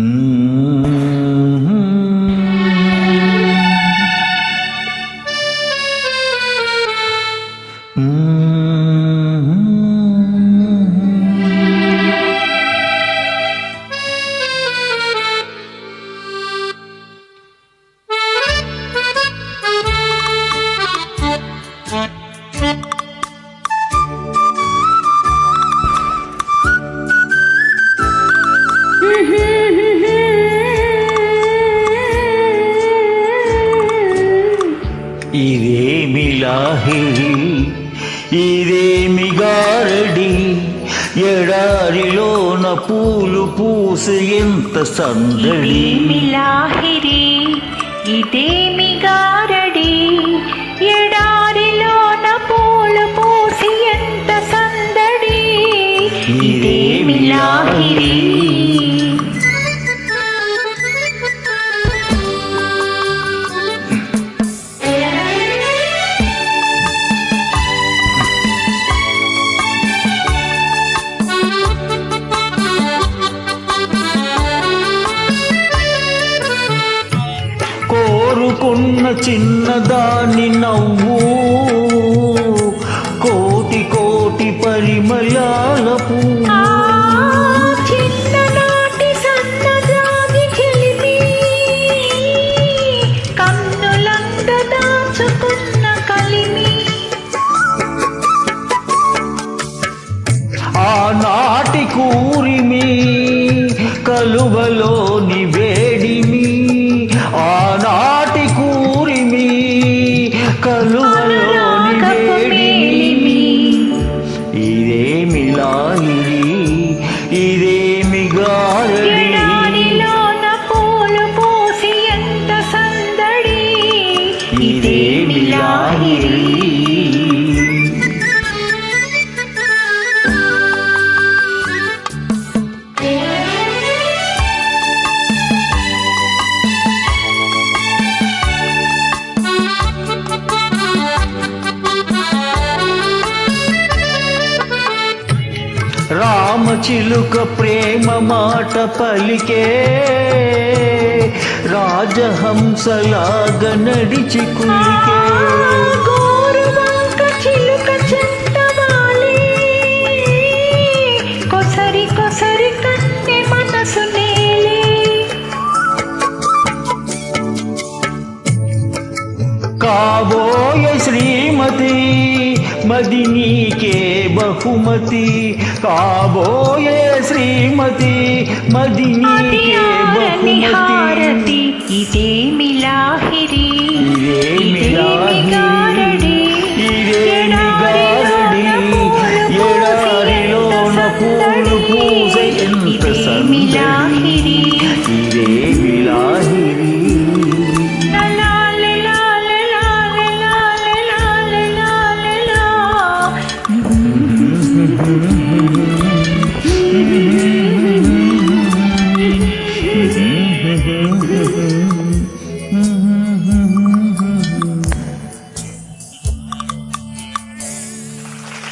嗯。ఇదేమి లాహిరి ఇదేమి గారడి? ఎడారిలోన పూలు పూసి ఎంత సందడి? ఇదేమి లాహిరి ఇదేమి గారడి? ఎడారి కోరుకున్న చిన్నదాని నవ్వు. కోటి కోటి పరిమళాల పువ్వు. ఆ చిన్ననాటి ఇదేమి లాహిరి ఇదేమి గారడి ఎడారిలోన రామచిలుక ప్రేమ మాట పలికే రాజహంసలాగ నడిచి కులికే. చిలుక కాబోయ శ్రీమతి मदिनी के बहुमती। कावो ये श्रीमती मदिनी